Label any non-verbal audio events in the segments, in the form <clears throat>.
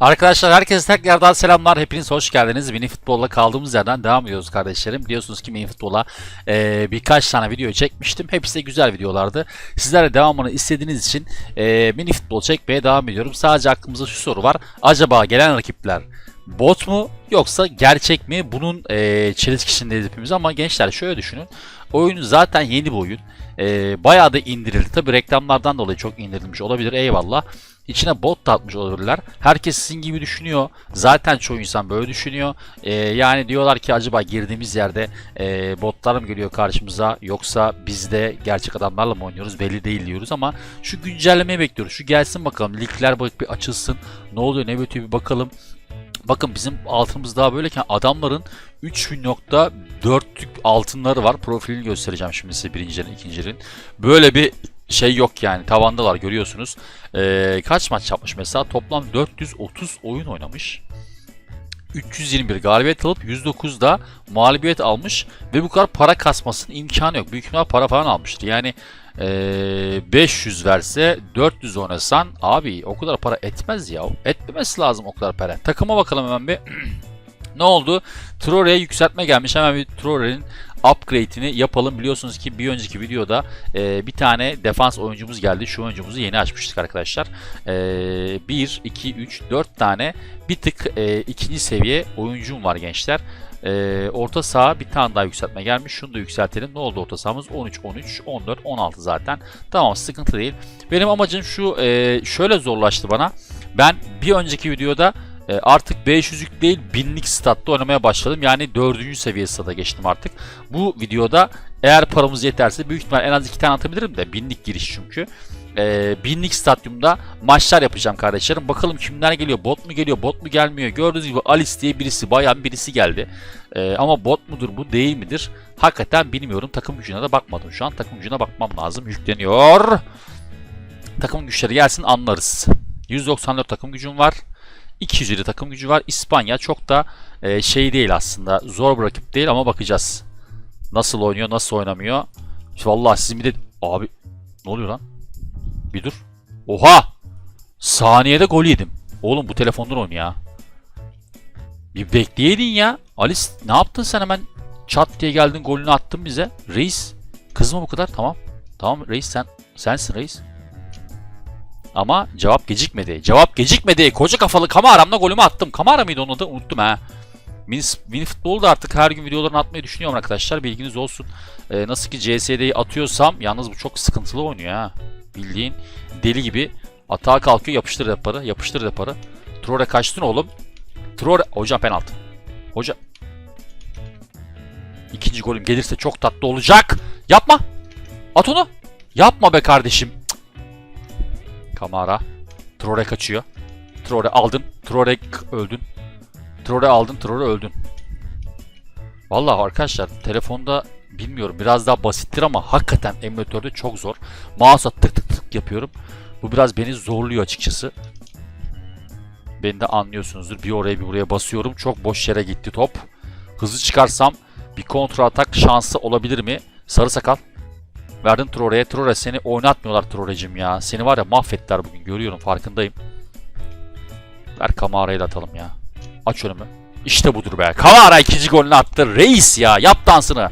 Arkadaşlar herkese tekrardan selamlar. Hepiniz hoş geldiniz. Mini futbolla kaldığımız yerden devam ediyoruz kardeşlerim. Biliyorsunuz ki mini futbola e, birkaç tane video çekmiştim. Hepsi de güzel videolardı. Sizlerle devamını istediğiniz için e, mini futbol çekmeye devam ediyorum. Sadece aklımızda şu soru var. Acaba gelen rakipler bot mu yoksa gerçek mi? Bunun e, çelişkisindeyiz hepimiz ama gençler şöyle düşünün. Oyun zaten yeni bir oyun. E, bayağı da indirildi. Tabi reklamlardan dolayı çok indirilmiş olabilir eyvallah. İçine bot da atmış olabilirler. Herkes sizin gibi düşünüyor. Zaten çoğu insan böyle düşünüyor. Ee, yani diyorlar ki acaba girdiğimiz yerde e, botlar mı geliyor karşımıza yoksa biz de gerçek adamlarla mı oynuyoruz belli değil diyoruz ama şu güncellemeyi bekliyoruz. Şu gelsin bakalım. Ligler bir açılsın. Ne oluyor ne bitiyor bir bakalım. Bakın bizim altımız daha böyleyken adamların 3000.4'lük altınları var. Profilini göstereceğim şimdi size birincilerin, ikincilerin. Böyle bir şey yok yani. Tavandalar görüyorsunuz. Ee, kaç maç yapmış mesela? Toplam 430 oyun oynamış. 321 galibiyet alıp 109'da mağlubiyet almış ve bu kadar para kasmasının imkanı yok. Büyük ihtimal para falan almıştır. Yani ee, 500 verse 400 oynasan abi o kadar para etmez ya. Etmemesi lazım o kadar para. Takıma bakalım hemen bir. <clears throat> ne oldu? Traore'ye yükseltme gelmiş. Hemen bir Traore'nin upgrade'ini yapalım. Biliyorsunuz ki bir önceki videoda e, bir tane defans oyuncumuz geldi. Şu oyuncumuzu yeni açmıştık arkadaşlar. E, 1, 2, 3, 4 tane bir tık e, ikinci seviye oyuncum var gençler. E, orta saha bir tane daha yükseltme gelmiş. Şunu da yükseltelim. Ne oldu orta sahamız? 13, 13, 14, 16 zaten. Tamam sıkıntı değil. Benim amacım şu e, şöyle zorlaştı bana. Ben bir önceki videoda e, artık 500'lük değil 1000'lik statta oynamaya başladım. Yani 4. seviye stada geçtim artık. Bu videoda eğer paramız yeterse büyük ihtimal en az 2 tane atabilirim de 1000'lik giriş çünkü. E, 1000'lik stadyumda maçlar yapacağım kardeşlerim. Bakalım kimler geliyor? Bot mu geliyor? Bot mu gelmiyor? Gördüğünüz gibi Alice diye birisi, bayan birisi geldi. E, ama bot mudur bu değil midir? Hakikaten bilmiyorum. Takım gücüne de bakmadım. Şu an takım gücüne bakmam lazım. Yükleniyor. Takım güçleri gelsin anlarız. 194 takım gücüm var. 250 takım gücü var. İspanya çok da e, şey değil aslında. Zor bir rakip değil ama bakacağız. Nasıl oynuyor, nasıl oynamıyor. Vallahi sizin bir de... Abi ne oluyor lan? Bir dur. Oha! Saniyede gol yedim. Oğlum bu telefondan oynuyor ya. Bir bekleyeydin ya. Alice ne yaptın sen hemen çat diye geldin golünü attın bize. Reis kızma bu kadar tamam. Tamam reis sen sensin reis. Ama cevap gecikmedi. Cevap gecikmedi. Koca kafalı Kamara'mla golümü attım. Kamara mıydı onun adı? Unuttum ha. Mini, mini futbolu da artık her gün videolarını atmayı düşünüyorum arkadaşlar. Bilginiz olsun. Ee, nasıl ki CS'deyi atıyorsam yalnız bu çok sıkıntılı oynuyor ha. Bildiğin deli gibi atağa kalkıyor yapıştır yaparı. Yapıştır yaparı. Traore kaçtın oğlum. Traore... Hocam penaltı. Hoca... İkinci golüm gelirse çok tatlı olacak. Yapma. At onu. Yapma be kardeşim. Kamara. Traore kaçıyor. Traore aldın. Traore öldün. Traore aldın. Traore öldün. Vallahi arkadaşlar telefonda bilmiyorum biraz daha basittir ama hakikaten emülatörde çok zor. Mouse'a tık tık tık yapıyorum. Bu biraz beni zorluyor açıkçası. Beni de anlıyorsunuzdur. Bir oraya bir buraya basıyorum. Çok boş yere gitti top. Hızlı çıkarsam bir kontra atak şansı olabilir mi? Sarı sakal. Verdin Traore'ye. Traore seni oynatmıyorlar Traore'cim ya. Seni var ya mahvettiler bugün. Görüyorum farkındayım. Ver Kamara'yı da atalım ya. Aç önümü. İşte budur be. Kamara ikinci golünü attı. Reis ya. Yap dansını.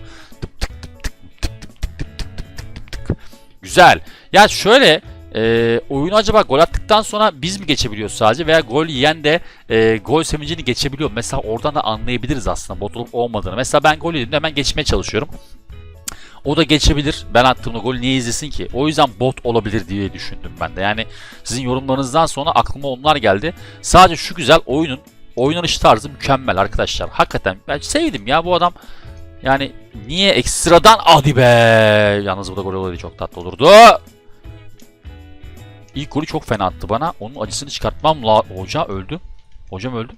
Güzel. Ya şöyle e, oyunu acaba gol attıktan sonra biz mi geçebiliyoruz sadece veya gol yiyen de e, gol sevincini geçebiliyor. Mesela oradan da anlayabiliriz aslında bot olup olmadığını. Mesela ben gol yediğimde hemen geçmeye çalışıyorum. O da geçebilir. Ben attığımda golü niye izlesin ki? O yüzden bot olabilir diye düşündüm ben de. Yani sizin yorumlarınızdan sonra aklıma onlar geldi. Sadece şu güzel oyunun oynanış tarzı mükemmel arkadaşlar. Hakikaten ben sevdim ya bu adam. Yani niye ekstradan hadi be. Yalnız bu da gol olaydı çok tatlı olurdu. İlk golü çok fena attı bana. Onun acısını çıkartmam la. Hoca öldü. Hocam öldü.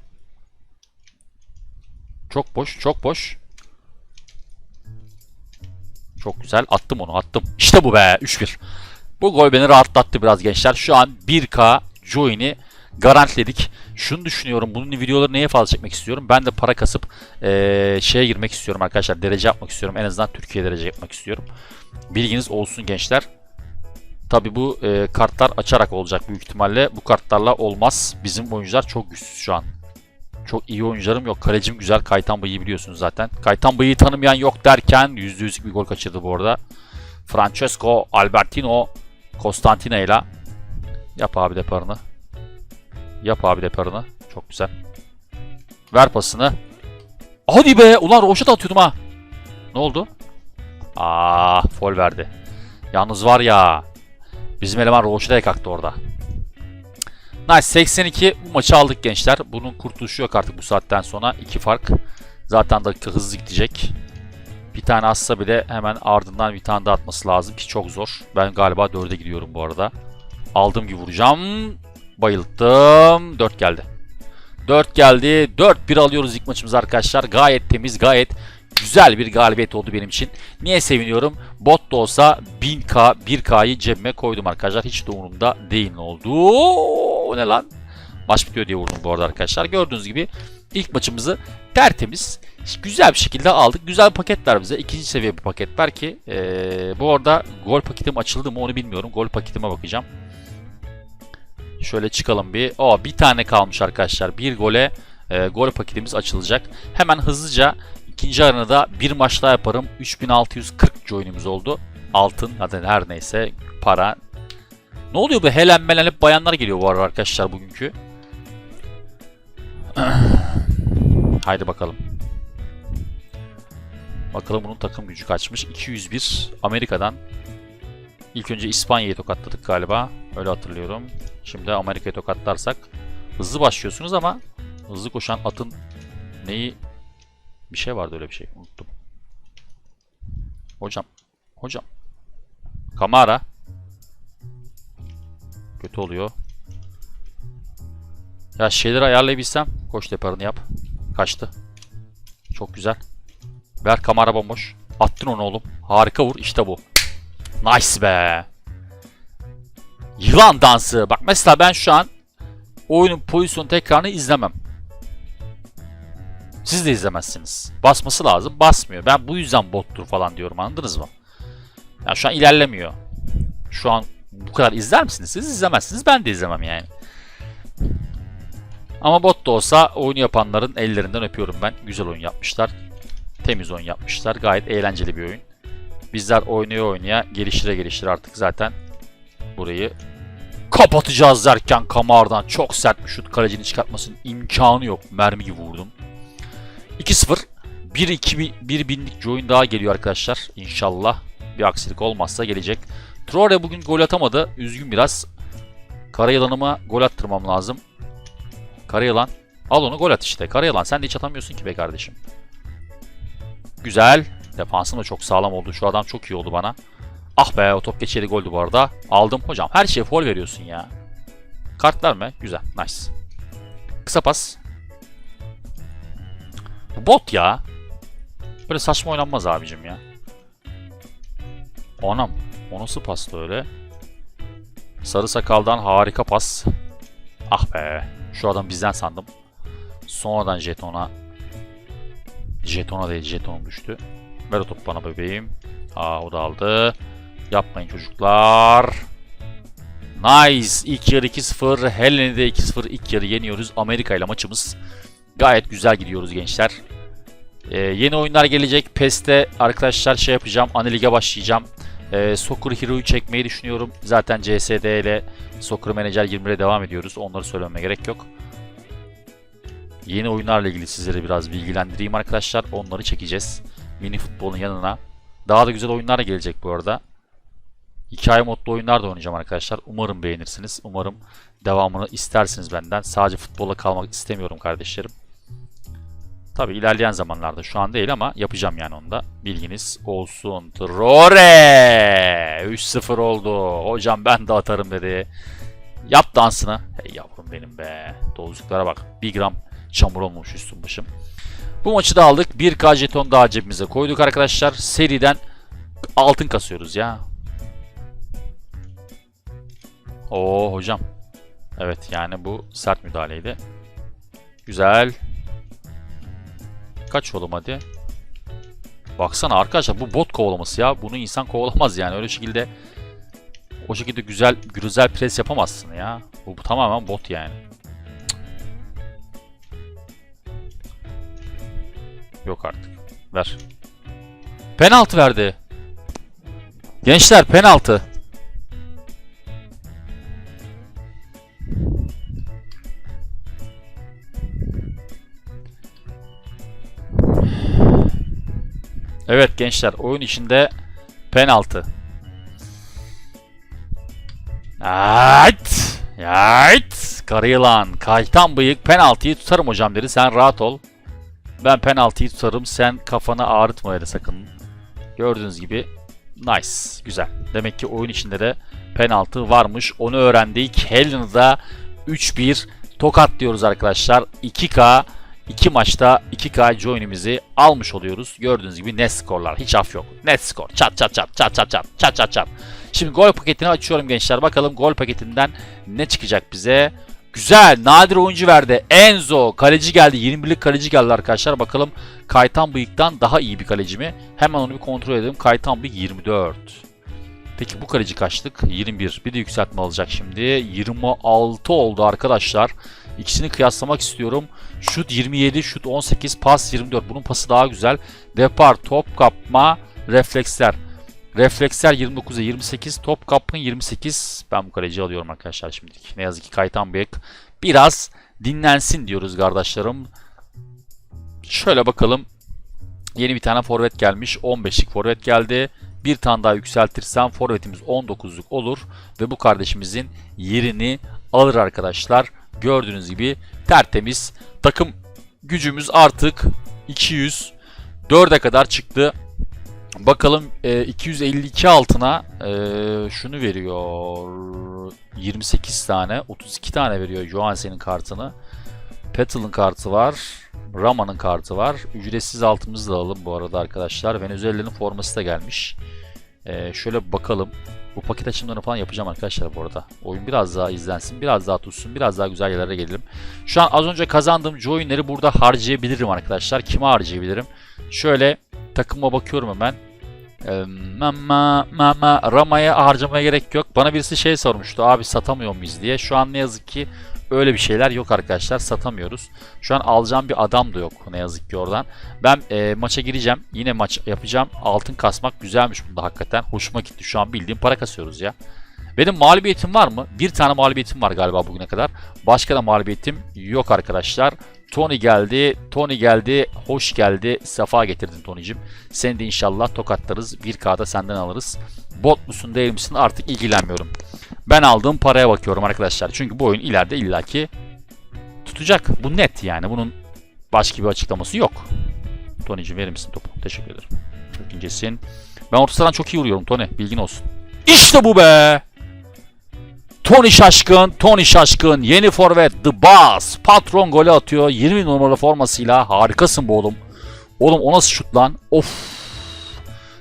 Çok boş, çok boş. Çok güzel. Attım onu attım. İşte bu be. 3-1. Bu gol beni rahatlattı biraz gençler. Şu an 1K join'i garantiledik. Şunu düşünüyorum. Bunun videoları neye fazla çekmek istiyorum? Ben de para kasıp ee, şeye girmek istiyorum arkadaşlar. Derece yapmak istiyorum. En azından Türkiye derece yapmak istiyorum. Bilginiz olsun gençler. Tabi bu e, kartlar açarak olacak büyük ihtimalle. Bu kartlarla olmaz. Bizim oyuncular çok güçsüz şu an. Çok iyi oyuncularım yok. Kalecim güzel. Kaytan Bıyı'yı biliyorsunuz zaten. Kaytan Bıyı'yı tanımayan yok derken %100'lük bir gol kaçırdı bu arada. Francesco Albertino Constantine ile yap abi deparını. Yap abi deparını. Çok güzel. Ver pasını. Hadi be! Ulan roşet atıyordum ha. Ne oldu? Aa, fol verdi. Yalnız var ya. Bizim eleman roşete kalktı orada. Nice 82 bu maçı aldık gençler. Bunun kurtuluşu yok artık bu saatten sonra. iki fark. Zaten dakika hızlı gidecek. Bir tane atsa bile hemen ardından bir tane daha atması lazım ki çok zor. Ben galiba 4'e gidiyorum bu arada. Aldığım gibi vuracağım. Bayılttım. 4 geldi. 4 geldi. 4-1 alıyoruz ilk maçımız arkadaşlar. Gayet temiz, gayet güzel bir galibiyet oldu benim için. Niye seviniyorum? Bot da olsa 1000k, 1k'yı cebime koydum arkadaşlar. Hiç de umurumda değil ne oldu. O ne lan? Maç bitiyor diye vurdum bu arada arkadaşlar. Gördüğünüz gibi ilk maçımızı tertemiz, güzel bir şekilde aldık. Güzel paketler bize. ikinci seviye bir paket. Belki ee, bu arada gol paketim açıldı mı onu bilmiyorum. Gol paketime bakacağım. Şöyle çıkalım bir. O bir tane kalmış arkadaşlar. Bir gole e, gol paketimiz açılacak. Hemen hızlıca ikinci arenada bir maç daha yaparım. 3640 join'imiz oldu. Altın zaten her neyse para. Ne oluyor bu helen melen hep bayanlar geliyor bu arada arkadaşlar bugünkü. <clears throat> Haydi bakalım. Bakalım bunun takım gücü kaçmış. 201 Amerika'dan. İlk önce İspanya'yı tokatladık galiba. Öyle hatırlıyorum. Şimdi Amerika'yı tokatlarsak hızlı başlıyorsunuz ama hızlı koşan atın neyi bir şey vardı öyle bir şey unuttum. Hocam. Hocam. Kamara. Kötü oluyor. Ya şeyleri ayarlayabilsem. Koş deparını yap. Kaçtı. Çok güzel. Ver kamera bomboş. Attın onu oğlum. Harika vur. İşte bu. Nice be. Yılan dansı. Bak mesela ben şu an oyunun pozisyon tekrarını izlemem. Siz de izlemezsiniz. Basması lazım. Basmıyor. Ben bu yüzden bottur falan diyorum. Anladınız mı? Yani şu an ilerlemiyor. Şu an bu kadar izler misiniz? Siz izlemezsiniz. Ben de izlemem yani. Ama bot da olsa oyunu yapanların ellerinden öpüyorum ben. Güzel oyun yapmışlar. Temiz oyun yapmışlar. Gayet eğlenceli bir oyun. Bizler oynaya oynaya geliştire geliştire artık zaten burayı kapatacağız derken Kamar'dan çok sert bir şut kalecinin çıkartmasının imkanı yok. Mermi gibi vurdum. 2-0 1-2 bir binlik join daha geliyor arkadaşlar. İnşallah bir aksilik olmazsa gelecek. Traore bugün gol atamadı. Üzgün biraz. Karayalan'ıma gol attırmam lazım. Karayalan. Al onu gol at işte. Karayalan sen de hiç atamıyorsun ki be kardeşim. Güzel. Defansım da çok sağlam oldu. Şu adam çok iyi oldu bana. Ah be o top geçeri goldü bu arada. Aldım. Hocam her şeye foul veriyorsun ya. Kartlar mı? Güzel. Nice. Kısa pas. Bot ya. Böyle saçma oynanmaz abicim ya. Anam. O nasıl pastı öyle? Sarı sakaldan harika pas. Ah be. Şu adam bizden sandım. Sonradan jetona jetona değil jeton düştü. Ver o topu bana bebeğim. Aa o da aldı. Yapmayın çocuklar. Nice. İlk yarı 2-0. Helen'i de 2-0 ilk yarı yeniyoruz. Amerika ile maçımız. Gayet güzel gidiyoruz gençler. Ee, yeni oyunlar gelecek. PES'te arkadaşlar şey yapacağım. Analiga başlayacağım. Ee, Soccer Hero'yu çekmeyi düşünüyorum. Zaten CSD ile Soccer Manager 20'ye devam ediyoruz. Onları söylememe gerek yok. Yeni oyunlarla ilgili sizlere biraz bilgilendireyim arkadaşlar. Onları çekeceğiz. Mini futbolun yanına. Daha da güzel oyunlar da gelecek bu arada. Hikaye modlu oyunlar da oynayacağım arkadaşlar. Umarım beğenirsiniz. Umarım devamını istersiniz benden. Sadece futbolla kalmak istemiyorum kardeşlerim. Tabi ilerleyen zamanlarda şu an değil ama yapacağım yani onu da. Bilginiz olsun. Trore! 3-0 oldu. Hocam ben de atarım dedi. Yap dansını. Hey yavrum benim be. Doluzluklara bak. 1 gram çamur olmuş üstüm başım. Bu maçı da aldık. 1K jeton daha cebimize koyduk arkadaşlar. Seriden altın kasıyoruz ya. Oo hocam. Evet yani bu sert müdahaleydi. Güzel. Kaç oğlum hadi. Baksana arkadaşlar bu bot kovalaması ya. Bunu insan kovalamaz yani. Öyle şekilde o şekilde güzel güzel pres yapamazsın ya. Bu, bu tamamen bot yani. Yok artık. Ver. Penaltı verdi. Gençler penaltı. Evet gençler oyun içinde penaltı. Evet. Evet. Karı yılan. Kaytan bıyık penaltıyı tutarım hocam dedi. Sen rahat ol. Ben penaltıyı tutarım. Sen kafanı ağrıtma öyle sakın. Gördüğünüz gibi nice. Güzel. Demek ki oyun içinde de penaltı varmış. Onu öğrendik. Helen'da 3-1 tokat diyoruz arkadaşlar. 2K 2 maçta 2K join'imizi almış oluyoruz. Gördüğünüz gibi net skorlar. Hiç af yok. Net skor. Çat çat çat çat çat çat çat çat çat. Şimdi gol paketini açıyorum gençler. Bakalım gol paketinden ne çıkacak bize. Güzel. Nadir oyuncu verdi. Enzo. Kaleci geldi. 21'lik kaleci geldi arkadaşlar. Bakalım Kaytan Bıyık'tan daha iyi bir kaleci mi? Hemen onu bir kontrol edelim. Kaytan Bıyık 24. Peki bu kaleci kaçlık? 21. Bir de yükseltme alacak şimdi. 26 oldu arkadaşlar. İkisini kıyaslamak istiyorum. Şut 27, şut 18, pas 24. Bunun pası daha güzel. Depar, top kapma, refleksler. Refleksler 29'a 28, top kapın 28. Ben bu kaleciyi alıyorum arkadaşlar şimdilik. Ne yazık ki Kaytan Bek biraz dinlensin diyoruz kardeşlerim. Şöyle bakalım. Yeni bir tane forvet gelmiş. 15'lik forvet geldi. Bir tane daha yükseltirsem forvetimiz 19'luk olur. Ve bu kardeşimizin yerini alır arkadaşlar. Gördüğünüz gibi tertemiz. Takım gücümüz artık 200. 4'e kadar çıktı. Bakalım e, 252 altına e, şunu veriyor. 28 tane, 32 tane veriyor Johansen'in kartını. Petal'ın kartı var. Rama'nın kartı var. Ücretsiz altımızı da alalım bu arada arkadaşlar. Venezuela'nın forması da gelmiş. E, şöyle bakalım. Bu paket açımlarını falan yapacağım arkadaşlar bu arada. Oyun biraz daha izlensin, biraz daha tutsun, biraz daha güzel yerlere gelelim. Şu an az önce kazandığım joinleri burada harcayabilirim arkadaşlar. Kime harcayabilirim? Şöyle takıma bakıyorum hemen. Ee, Mama, mama, Rama'ya harcamaya gerek yok. Bana birisi şey sormuştu. Abi satamıyor muyuz diye. Şu an ne yazık ki öyle bir şeyler yok arkadaşlar. Satamıyoruz. Şu an alacağım bir adam da yok ne yazık ki oradan. Ben e, maça gireceğim. Yine maç yapacağım. Altın kasmak güzelmiş bunda hakikaten. Hoşuma gitti. Şu an bildiğim para kasıyoruz ya. Benim mağlubiyetim var mı? Bir tane mağlubiyetim var galiba bugüne kadar. Başka da mağlubiyetim yok arkadaşlar. Tony geldi. Tony geldi. Hoş geldi. Sefa getirdin Tony'cim. Seni de inşallah tokatlarız. 1K'da senden alırız. Bot musun değil misin artık ilgilenmiyorum. Ben aldığım paraya bakıyorum arkadaşlar. Çünkü bu oyun ileride illaki tutacak. Bu net yani. Bunun başka bir açıklaması yok. Tony'cim verir misin topu? Teşekkür ederim. Çok incesin. Ben orta sahadan çok iyi vuruyorum Tony. Bilgin olsun. İşte bu be! Tony Şaşkın, Tony Şaşkın, yeni forvet, The Boss, patron golü atıyor 20 numaralı formasıyla. Harikasın bu oğlum. Oğlum o nasıl şut lan? Of.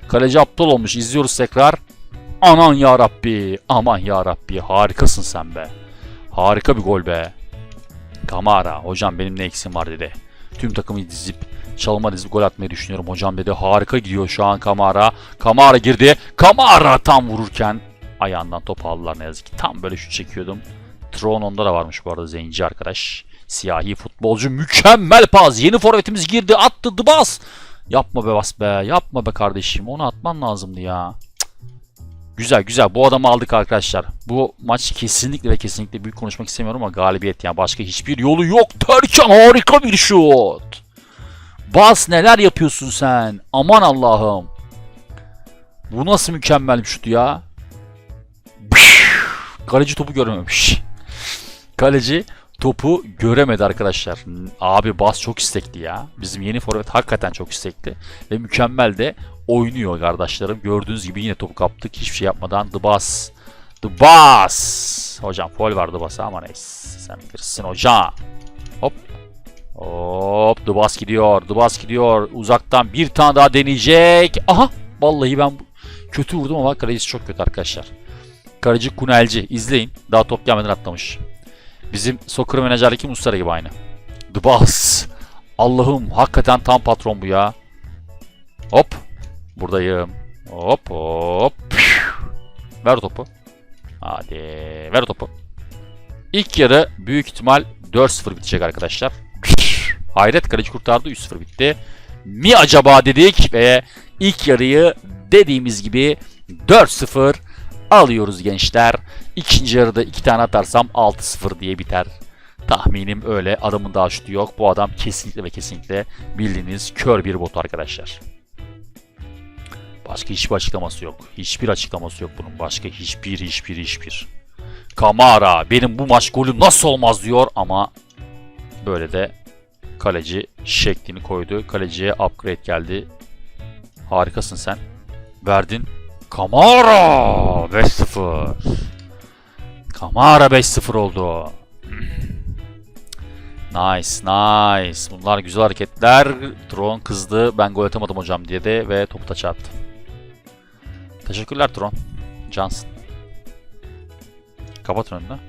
Kaleci aptal olmuş. İzliyoruz tekrar. Aman ya Rabbi, aman ya Rabbi. Harikasın sen be. Harika bir gol be. Kamara, hocam benim ne eksim var dedi. Tüm takımı dizip çalıma dizip gol atmayı düşünüyorum hocam dedi. Harika gidiyor şu an Kamara. Kamara girdi. Kamara tam vururken ayağından top aldılar ne yazık ki. Tam böyle şut çekiyordum. Tron onda da varmış bu arada zenci arkadaş. Siyahi futbolcu mükemmel pas. Yeni forvetimiz girdi attı the bas. Yapma be bas be yapma be kardeşim onu atman lazımdı ya. Güzel güzel bu adamı aldık arkadaşlar. Bu maç kesinlikle ve kesinlikle büyük konuşmak istemiyorum ama galibiyet yani başka hiçbir yolu yok. Derken harika bir şut. Bas neler yapıyorsun sen? Aman Allah'ım. Bu nasıl mükemmel bir şut ya? Kaleci topu görememiş. Kaleci topu göremedi arkadaşlar. Abi Bas çok istekli ya. Bizim yeni forvet hakikaten çok istekli. Ve mükemmel de oynuyor kardeşlerim. Gördüğünüz gibi yine topu kaptık. Hiçbir şey yapmadan The Bas. The Bas. Hocam foul var The Bas'a ama neyse. Sen bilirsin hocam. Hop. Hop. The Bas gidiyor. The Bas gidiyor. Uzaktan bir tane daha deneyecek. Aha. Vallahi ben kötü vurdum ama kalecisi çok kötü arkadaşlar. Kaleci Kunelci. izleyin. Daha top gelmeden atlamış. Bizim soccer menajerdeki Muslera gibi aynı. The Boss. Allah'ım hakikaten tam patron bu ya. Hop. Buradayım. Hop hop. Ver topu. Hadi ver topu. İlk yarı büyük ihtimal 4-0 bitecek arkadaşlar. Hayret kaleci kurtardı 3-0 bitti. Mi acaba dedik ve ilk yarıyı dediğimiz gibi 4-0 alıyoruz gençler. İkinci yarıda iki tane atarsam 6-0 diye biter. Tahminim öyle. Adamın daha şutu yok. Bu adam kesinlikle ve kesinlikle bildiğiniz kör bir bot arkadaşlar. Başka hiçbir açıklaması yok. Hiçbir açıklaması yok bunun. Başka hiçbir hiçbir hiçbir. Kamara benim bu maç golüm nasıl olmaz diyor ama böyle de kaleci şeklini koydu. Kaleciye upgrade geldi. Harikasın sen. Verdin. Kamara 5-0. Kamara 5-0 oldu. Nice, nice. Bunlar güzel hareketler. Tron kızdı. Ben gol atamadım hocam diye de ve topu taça attı. Teşekkürler Tron. Cansın. Kapat önünü.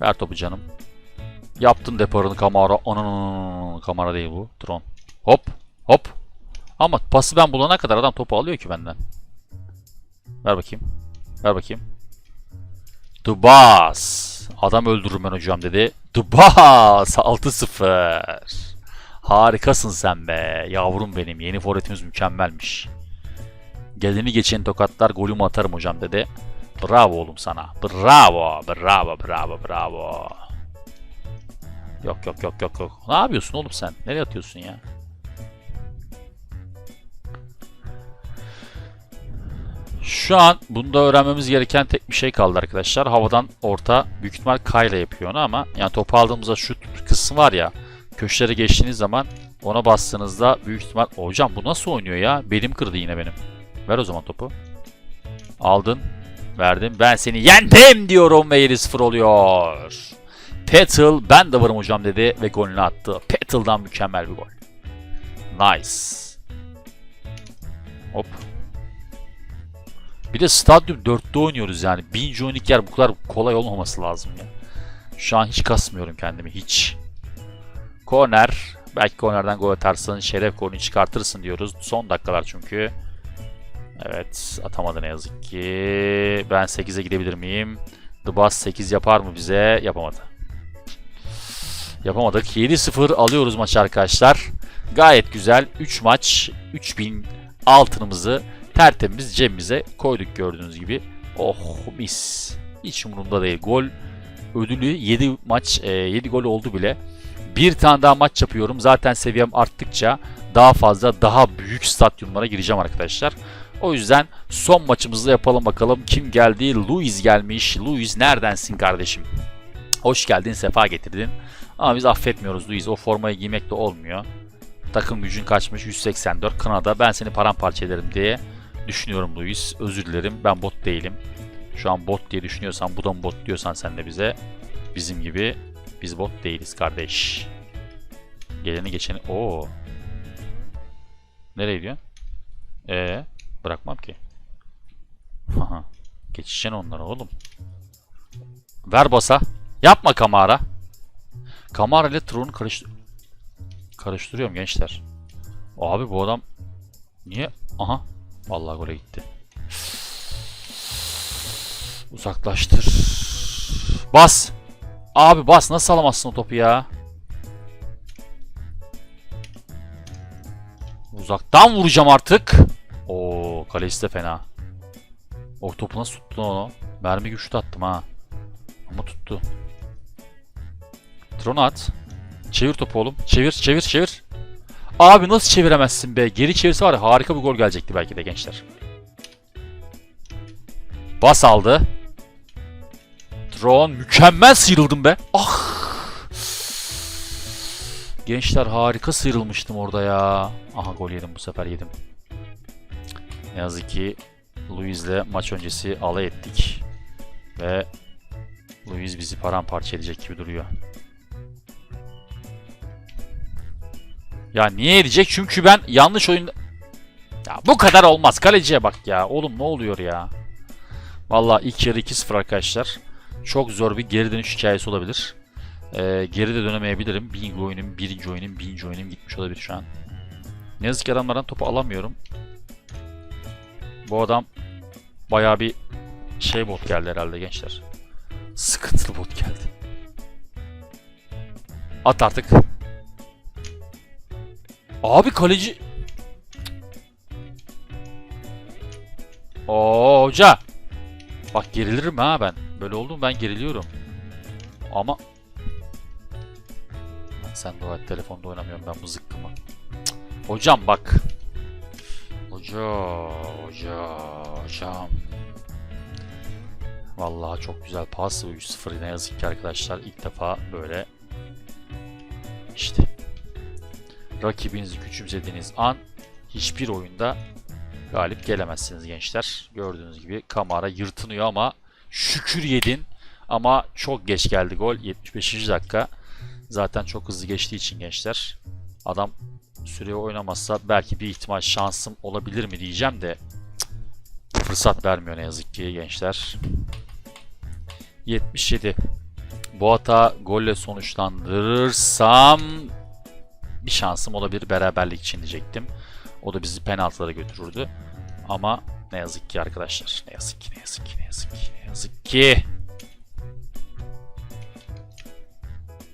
Ver topu canım. Yaptın deparını Kamara. Ananın Kamara değil bu. Tron. Hop. Hop. Ama pası ben bulana kadar adam topu alıyor ki benden. Ver bakayım. Ver bakayım. The Boss. Adam öldürürüm hocam dedi. The Boss <laughs> 6-0. Harikasın sen be. Yavrum benim. Yeni forvetimiz mükemmelmiş. Geleni geçeni tokatlar golümü atarım hocam dedi. Bravo oğlum sana. Bravo. Bravo. Bravo. Bravo. Yok yok yok yok yok. Ne yapıyorsun oğlum sen? Nereye atıyorsun ya? Şu an bunda öğrenmemiz gereken tek bir şey kaldı arkadaşlar. Havadan orta büyük ihtimal Kayla yapıyor onu ama yani topu aldığımızda şu kısım var ya köşelere geçtiğiniz zaman ona bastığınızda büyük ihtimal hocam bu nasıl oynuyor ya? Belim kırdı yine benim. Ver o zaman topu. Aldın. Verdim. Ben seni yendim diyorum ve 7-0 oluyor. Petal ben de varım hocam dedi ve golünü attı. Petal'dan mükemmel bir gol. Nice. Hop. Bir de stadyum 4'te oynuyoruz yani. Bin joynik yer bu kadar kolay olmaması lazım ya. Şu an hiç kasmıyorum kendimi hiç. Korner. Belki kornerden gol atarsın. Şeref golünü çıkartırsın diyoruz. Son dakikalar çünkü. Evet atamadı ne yazık ki. Ben 8'e gidebilir miyim? The Boss 8 yapar mı bize? Yapamadı. Yapamadık. 7-0 alıyoruz maçı arkadaşlar. Gayet güzel. 3 maç. 3000 altınımızı tertemiz cebimize koyduk gördüğünüz gibi. Oh mis. Hiç umurumda değil. Gol ödülü 7 maç 7 gol oldu bile. Bir tane daha maç yapıyorum. Zaten seviyem arttıkça daha fazla daha büyük stadyumlara gireceğim arkadaşlar. O yüzden son maçımızı yapalım bakalım. Kim geldi? Luis gelmiş. Luis neredensin kardeşim? Hoş geldin, sefa getirdin. Ama biz affetmiyoruz Luis. O formayı giymek de olmuyor. Takım gücün kaçmış 184 Kanada. Ben seni paramparça ederim diye düşünüyorum Luis. Özür dilerim. Ben bot değilim. Şu an bot diye düşünüyorsan bu da mı bot diyorsan sen de bize. Bizim gibi biz bot değiliz kardeş. Geleni geçeni. Oo. Nereye gidiyor? Ee, bırakmam ki. Haha. Geçeceksin onları oğlum. Ver basa. Yapma Kamara. Kamara ile Tron'u karıştır karıştırıyorum gençler. Abi bu adam niye? Aha. Vallahi gole gitti. Uzaklaştır. Bas. Abi bas. Nasıl alamazsın o topu ya? Uzaktan vuracağım artık. Oo, kalesi de fena. O topu nasıl tuttu lan onu? Mermi güçlü attım ha. Ama tuttu. Tron at. Çevir topu oğlum. Çevir, çevir, çevir. Abi nasıl çeviremezsin be? Geri çevirse var ya harika bir gol gelecekti belki de gençler. Bas aldı. Tron mükemmel sıyrıldım be. Ah. Gençler harika sıyrılmıştım orada ya. Aha gol yedim bu sefer yedim. Ne yazık ki Luiz'le maç öncesi alay ettik. Ve Luiz bizi paramparça edecek gibi duruyor. Ya niye edecek? Çünkü ben yanlış oyun... Ya bu kadar olmaz. Kaleciye bak ya. Oğlum ne oluyor ya? Vallahi ilk yarı 2-0 arkadaşlar. Çok zor bir geri dönüş hikayesi olabilir. Ee, geri de dönemeyebilirim. Birinci oyunum, birinci oyunum, birinci oyunum gitmiş olabilir şu an. Ne yazık ki adamlardan topu alamıyorum. Bu adam bayağı bir şey bot geldi herhalde gençler. Sıkıntılı bot geldi. At artık. Abi kaleci... Oo hoca. Bak gerilirim ha ben. Böyle oldum ben geriliyorum. Ama... Sen o telefonda oynamıyorum ben bu zıkkımı. Cık. Hocam bak. Hoca, hoca, hocam. Vallahi çok güzel pas ve 3-0 ne yazık ki arkadaşlar ilk defa böyle işte rakibinizi küçümsediğiniz an hiçbir oyunda galip gelemezsiniz gençler. Gördüğünüz gibi Kamara yırtınıyor ama şükür yedin ama çok geç geldi gol 75. dakika. Zaten çok hızlı geçtiği için gençler adam süreye oynamazsa belki bir ihtimal şansım olabilir mi diyeceğim de fırsat vermiyor ne yazık ki gençler. 77. Bu hata golle sonuçlandırırsam bir şansım olabilir beraberlik için diyecektim. O da bizi penaltılara götürürdü. Ama ne yazık ki arkadaşlar. Ne yazık ki, ne yazık ki, ne yazık ki, ne yazık ki.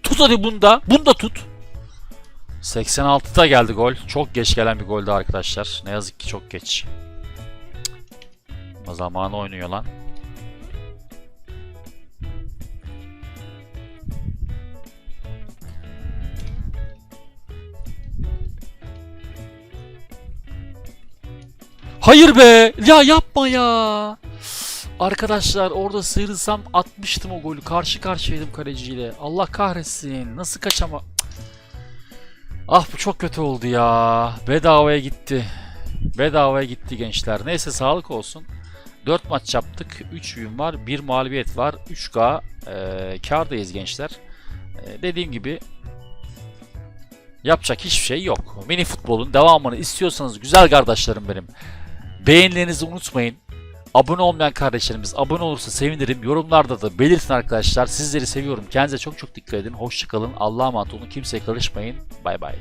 Tut hadi bunda. Bunda tut. 86'da geldi gol. Çok geç gelen bir goldü arkadaşlar. Ne yazık ki çok geç. Ama zamanı oynuyor lan. Hayır be! Ya yapma ya! Arkadaşlar orada sıyrılsam atmıştım o golü. Karşı karşıyaydım kaleciyle. Allah kahretsin. Nasıl kaçama... Ah bu çok kötü oldu ya. Bedavaya gitti. Bedavaya gitti gençler. Neyse sağlık olsun. 4 maç yaptık. 3 win var. 1 mağlubiyet var. 3K. Ee, kardayız gençler. Ee, dediğim gibi yapacak hiçbir şey yok. Mini futbolun devamını istiyorsanız güzel kardeşlerim benim. Beğenilerinizi unutmayın. Abone olmayan kardeşlerimiz abone olursa sevinirim. Yorumlarda da belirtin arkadaşlar. Sizleri seviyorum. Kendinize çok çok dikkat edin. Hoşçakalın. Allah'a emanet olun. Kimseye karışmayın. Bay bay.